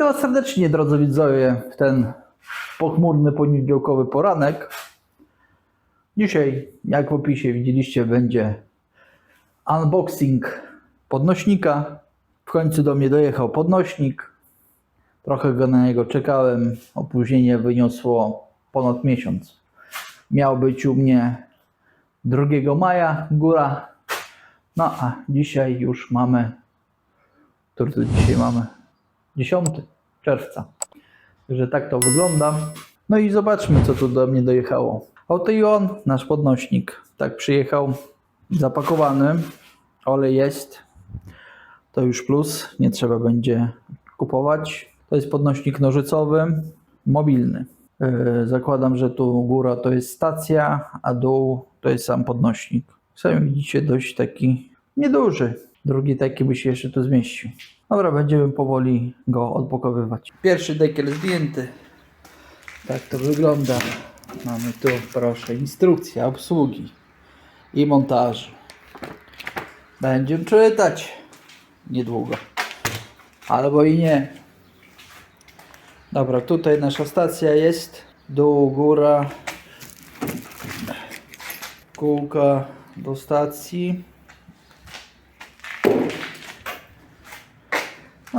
Witam Was serdecznie, drodzy widzowie, w ten pochmurny poniedziałkowy poranek. Dzisiaj, jak w opisie widzieliście, będzie unboxing podnośnika. W końcu do mnie dojechał podnośnik. Trochę go na niego czekałem. Opóźnienie wyniosło ponad miesiąc. Miał być u mnie 2 maja góra. No a dzisiaj już mamy. Który to dzisiaj mamy? 10 czerwca. Także tak to wygląda. No i zobaczmy, co tu do mnie dojechało. Oto i on, nasz podnośnik. Tak przyjechał zapakowany. Olej jest. To już plus. Nie trzeba będzie kupować. To jest podnośnik nożycowy, mobilny. Yy, Zakładam, że tu góra to jest stacja, a dół to jest sam podnośnik. Sami widzicie, dość taki nieduży. Drugi taki by się jeszcze tu zmieścił. Dobra, będziemy powoli go odpakowywać. Pierwszy dekiel zdjęty. Tak to wygląda. Mamy tu, proszę, instrukcja obsługi i montażu. Będziemy czytać niedługo. Albo i nie. Dobra, tutaj nasza stacja jest. Dół, góra. Kółka do stacji.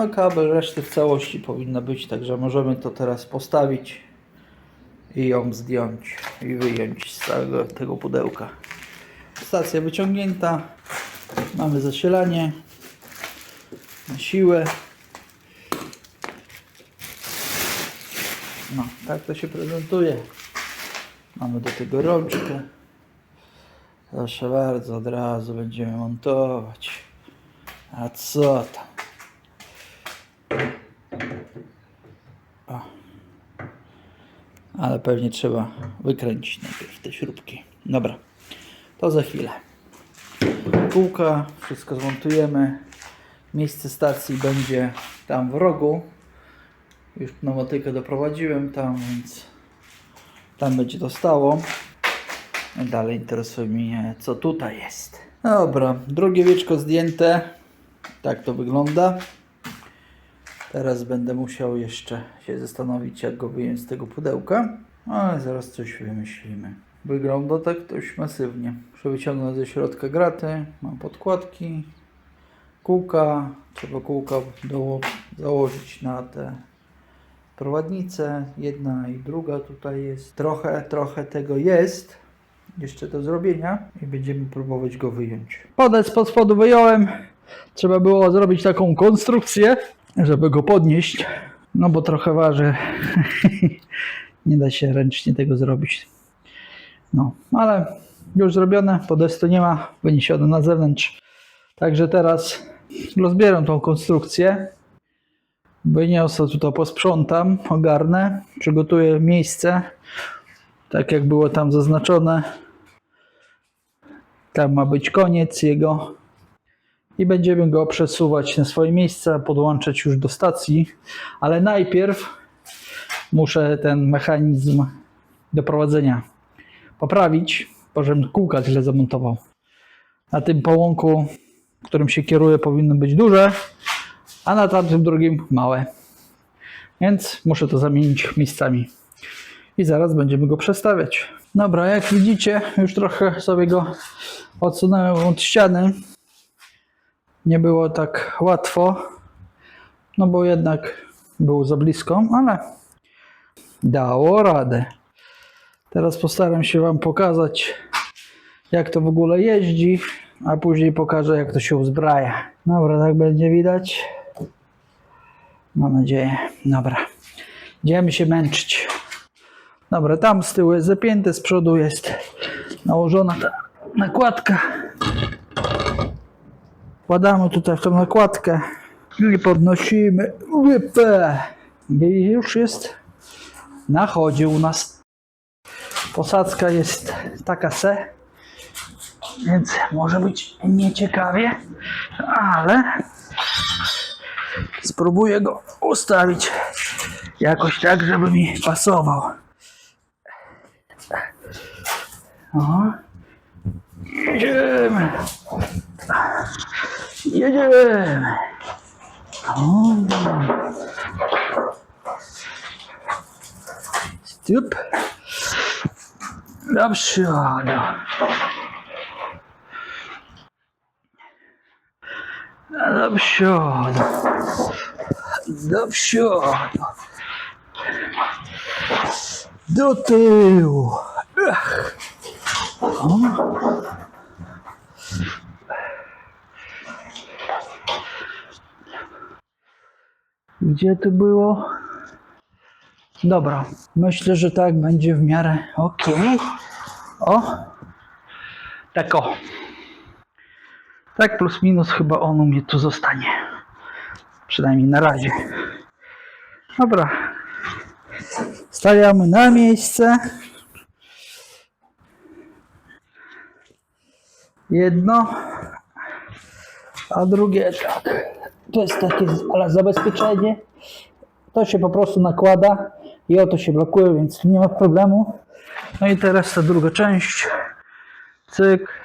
No kabel reszty w całości powinna być, także możemy to teraz postawić i ją zdjąć i wyjąć z całego tego pudełka. Stacja wyciągnięta. Mamy zasilanie na siłę. No, tak to się prezentuje. Mamy do tego rączkę. Proszę bardzo, od razu będziemy montować. A co tam? O. Ale pewnie trzeba wykręcić najpierw te śrubki. Dobra, to za chwilę. Kółka, wszystko zmontujemy. Miejsce stacji będzie tam w rogu. Już pneumatykę doprowadziłem tam, więc tam będzie to stało. Dalej interesuje mnie, co tutaj jest. Dobra, drugie wieczko zdjęte. Tak to wygląda. Teraz będę musiał jeszcze się zastanowić, jak go wyjąć z tego pudełka. Ale zaraz coś wymyślimy. Wygląda tak dość masywnie. Muszę wyciągnąć ze środka graty. Mam podkładki. Kółka. Trzeba kółka do, założyć na te prowadnice. Jedna i druga tutaj jest. Trochę, trochę tego jest. Jeszcze do zrobienia. I będziemy próbować go wyjąć. Podać spod spodu wyjąłem. Trzeba było zrobić taką konstrukcję, żeby go podnieść. No bo trochę waży. Nie da się ręcznie tego zrobić. No, ale już zrobione. Podestu nie ma. Wyniesione na zewnątrz. Także teraz rozbieram tą konstrukcję. Wyniosę tutaj, posprzątam, ogarnę. Przygotuję miejsce. Tak jak było tam zaznaczone. Tam ma być koniec jego i będziemy go przesuwać na swoje miejsce, podłączać już do stacji, ale najpierw muszę ten mechanizm doprowadzenia poprawić, bo żebym kółka źle zamontował. Na tym połąku, którym się kieruje, powinno być duże, a na tamtym drugim małe. Więc muszę to zamienić miejscami. I zaraz będziemy go przestawiać. Dobra, jak widzicie, już trochę sobie go odsunąłem od ściany nie było tak łatwo, no bo jednak był za blisko, ale dało radę. Teraz postaram się Wam pokazać, jak to w ogóle jeździ, a później pokażę, jak to się uzbraja. Dobra, tak będzie widać. Mam nadzieję. Dobra, idziemy się męczyć. Dobra, tam z tyłu jest zapięte, z przodu jest nałożona ta nakładka. Wkładamy tutaj w tą nakładkę i podnosimy. Wypę. I już jest na chodzie u nas. Posadzka jest taka se, więc może być nieciekawie, ale spróbuję go ustawić jakoś tak, żeby mi pasował. O. Jedziemy. Едем! Стюп. Вообще, да. Вообще, да. Да все. Да ты. Эх. А? Gdzie to było? Dobra, myślę, że tak będzie w miarę ok. O, tak o. Tak plus minus chyba on u mnie tu zostanie. Przynajmniej na razie. Dobra. Stawiamy na miejsce. Jedno, a drugie tak. To jest takie zabezpieczenie. To się po prostu nakłada i oto się blokuje, więc nie ma problemu. No i teraz ta druga część. Cyk.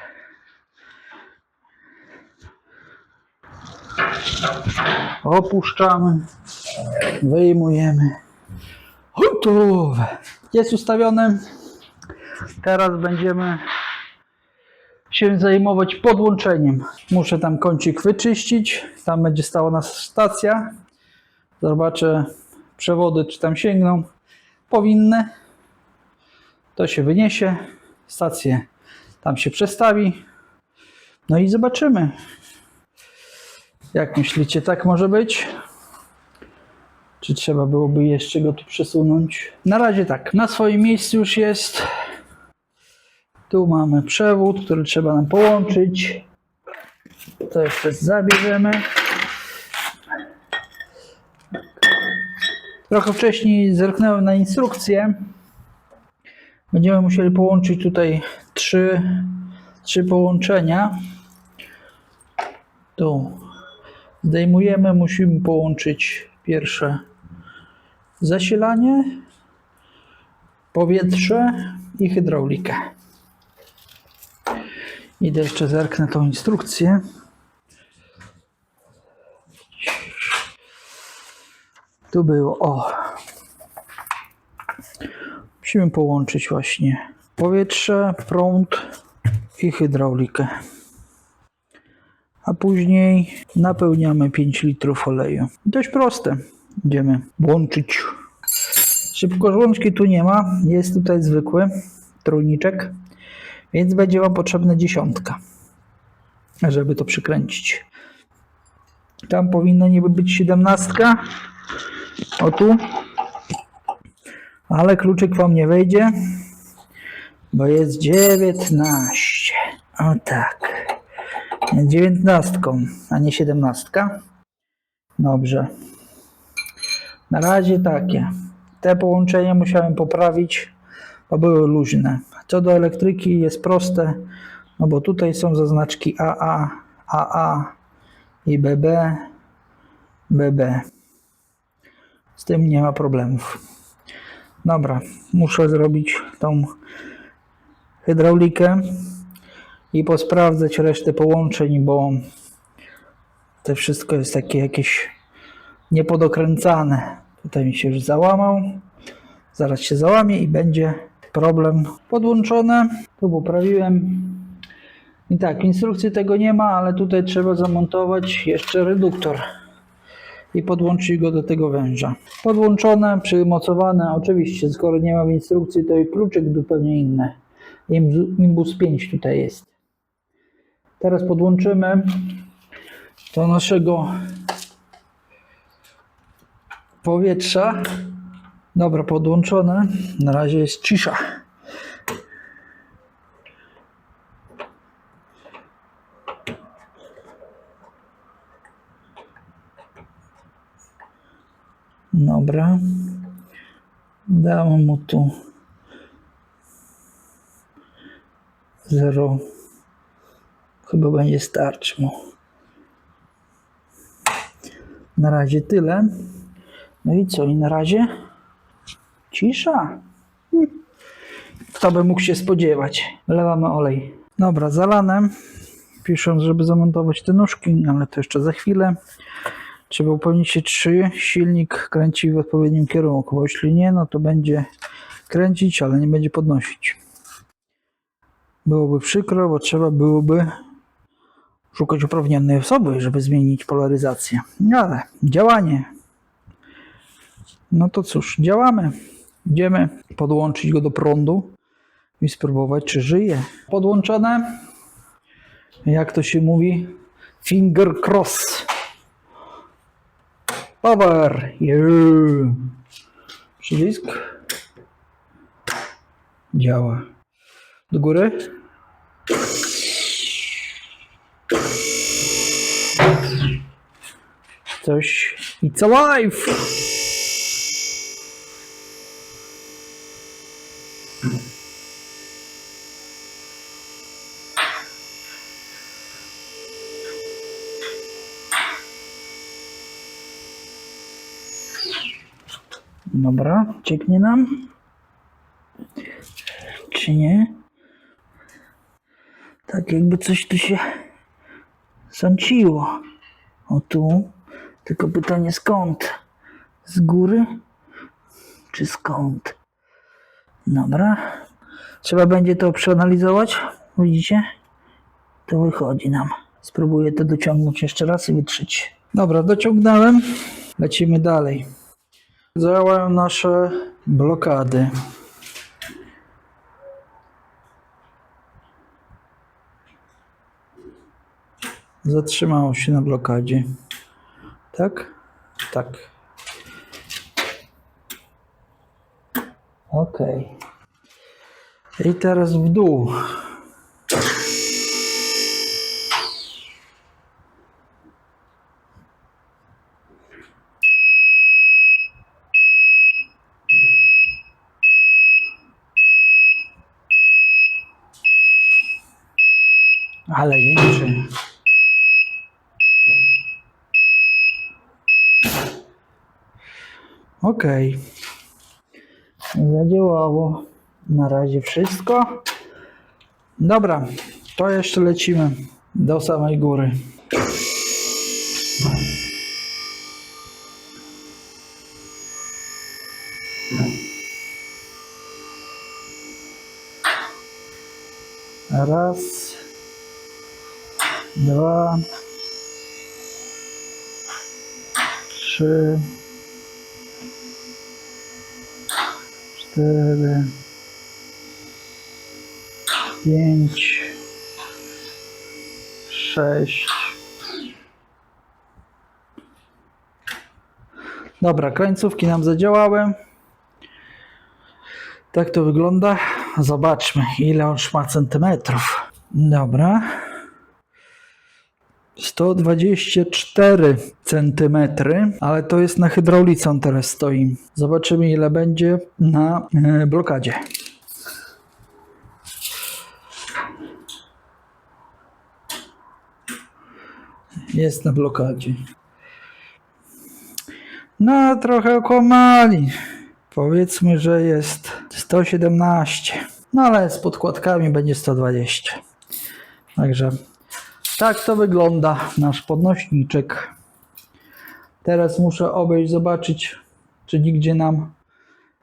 Opuszczamy. Wyjmujemy. Gotowe. Jest ustawione. Teraz będziemy się zajmować podłączeniem. Muszę tam kącik wyczyścić. Tam będzie stała nasza stacja. Zobaczę przewody, czy tam sięgną. Powinny. To się wyniesie. Stację tam się przestawi. No i zobaczymy. Jak myślicie, tak może być? Czy trzeba byłoby jeszcze go tu przesunąć? Na razie tak. Na swoim miejscu już jest. Tu mamy przewód, który trzeba nam połączyć. To jeszcze zabierzemy. Trochę wcześniej zerknąłem na instrukcję. Będziemy musieli połączyć tutaj trzy, trzy połączenia. Tu zdejmujemy, musimy połączyć pierwsze zasilanie, powietrze i hydraulikę. Idę jeszcze zerknę tą instrukcję. Tu było, o. Musimy połączyć właśnie powietrze, prąd i hydraulikę. A później napełniamy 5 litrów oleju. Dość proste. Idziemy łączyć. Szybkożłączki tu nie ma. Jest tutaj zwykły trójniczek. Więc będzie Wam potrzebna dziesiątka, żeby to przykręcić. Tam powinna niby być siedemnastka. O tu. Ale kluczyk Wam nie wejdzie, bo jest dziewiętnaście. O tak. Dziewiętnastką, a nie siedemnastka. Dobrze. Na razie takie. Te połączenia musiałem poprawić, bo były luźne. Co do elektryki jest proste, no bo tutaj są zaznaczki AA, AA i BB, BB. Z tym nie ma problemów. Dobra, muszę zrobić tą hydraulikę i posprawdzać resztę połączeń, bo to wszystko jest takie jakieś niepodokręcane. Tutaj mi się już załamał. Zaraz się załamie i będzie problem podłączone. Tu poprawiłem. I tak, instrukcji tego nie ma, ale tutaj trzeba zamontować jeszcze reduktor i podłączyć go do tego węża. Podłączone, przymocowane, oczywiście, skoro nie ma w instrukcji, to i kluczyk zupełnie inny. Imbu- Imbus 5 tutaj jest. Teraz podłączymy do naszego powietrza. Dobra, podłączone. Na razie jest cisza. Dobra. Dałem mu tu 0. Chyba będzie starczy mu. Na razie tyle. No i co? I na razie cisza. Hmm. Kto by mógł się spodziewać? Wlewamy olej. Dobra, zalane. Piszą, żeby zamontować te nóżki, ale to jeszcze za chwilę. Trzeba upewnić się, czy silnik kręci w odpowiednim kierunku, bo jeśli nie, no to będzie kręcić, ale nie będzie podnosić. Byłoby przykro, bo trzeba byłoby szukać uprawnionej osoby, żeby zmienić polaryzację. Ale działanie. No to cóż, działamy. Idziemy podłączyć go do prądu i spróbować, czy żyje. Podłączone. Jak to się mówi? Finger cross. Power. Yeah. Przycisk. Działa. Do góry. Coś. It's alive! Dobra, cieknie nam. Czy nie? Tak jakby coś tu się sąciło. O tu. Tylko pytanie skąd? Z góry? Czy skąd? Dobra. Trzeba będzie to przeanalizować. Widzicie? To wychodzi nam. Spróbuję to dociągnąć jeszcze raz i wytrzeć. Dobra, dociągnąłem. Lecimy dalej. Działają nasze blokady. Zatrzymało się na blokadzie. Tak? Tak. Ok. I teraz w dół. Ale jęczy. Okej. Zadziałało. Na razie wszystko. Dobra, to jeszcze lecimy do samej góry. Raz, dwa, trzy, cztery, pięć, sześć. Dobra, końcówki nam zadziałały. Tak to wygląda. Zobaczmy, ile on ma centymetrów. Dobra. 124 centymetry, ale to jest na hydraulice on teraz stoi. Zobaczymy ile będzie na e, blokadzie. Jest na blokadzie. No, trochę okłamali. Powiedzmy, że jest 117. No ale z podkładkami będzie 120. Także tak to wygląda nasz podnośniczek. Teraz muszę obejść, zobaczyć, czy nigdzie nam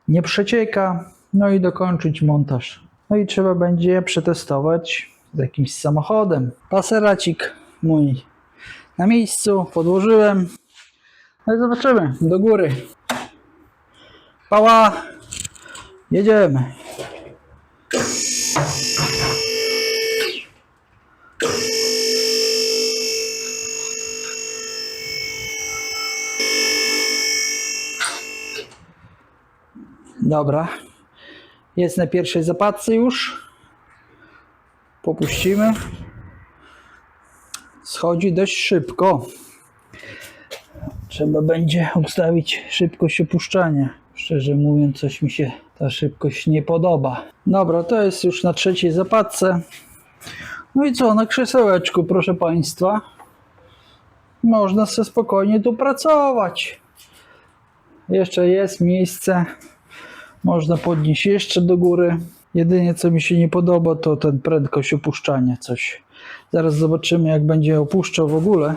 nie przecieka. No i dokończyć montaż. No i trzeba będzie przetestować z jakimś samochodem. Paseracik mój na miejscu, podłożyłem. No i zobaczymy, do góry. Pała, jedziemy. Dobra. Jest na pierwszej zapadce już. Popuścimy. Schodzi dość szybko. Trzeba będzie ustawić szybkość opuszczania. Szczerze mówiąc, coś mi się ta szybkość nie podoba. Dobra, to jest już na trzeciej zapadce. No i co, na krzesełeczku, proszę Państwa. Można sobie spokojnie tu pracować. Jeszcze jest miejsce. Można podnieść jeszcze do góry. Jedynie co mi się nie podoba, to ten prędkość opuszczania coś. Zaraz zobaczymy, jak będzie opuszczał w ogóle.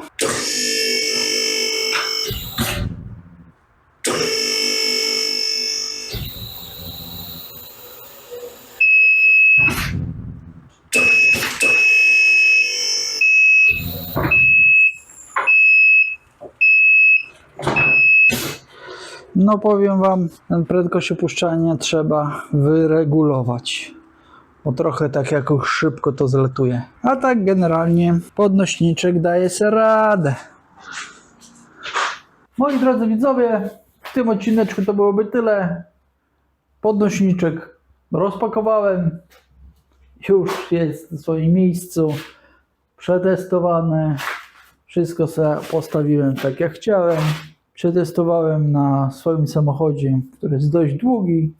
No powiem Wam, prędkość opuszczania trzeba wyregulować. Bo trochę tak jakoś szybko to zlatuje. A tak generalnie podnośniczek daje sobie radę. Moi drodzy widzowie, w tym odcineczku to byłoby tyle. Podnośniczek rozpakowałem. Już jest w swoim miejscu. Przetestowany. Wszystko sobie postawiłem tak jak chciałem. Przetestowałem na swoim samochodzie, który jest dość długi.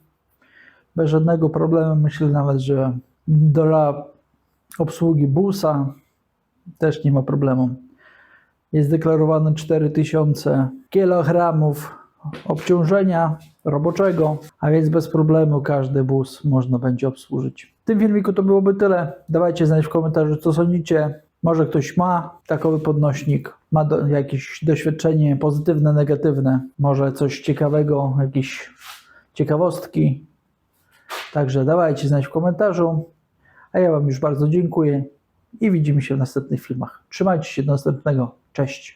Bez żadnego problemu. Myślę nawet, że dla obsługi busa też nie ma problemu. Jest deklarowane 4000 kg obciążenia roboczego, a więc bez problemu każdy bus można będzie obsłużyć. W tym filmiku to byłoby tyle. Dawajcie znać w komentarzu, co sądzicie. Może ktoś ma takowy podnośnik, ma do, jakieś doświadczenie pozytywne, negatywne, może coś ciekawego, jakieś ciekawostki. Także dawajcie znać w komentarzu. A ja Wam już bardzo dziękuję i widzimy się w następnych filmach. Trzymajcie się do następnego. Cześć.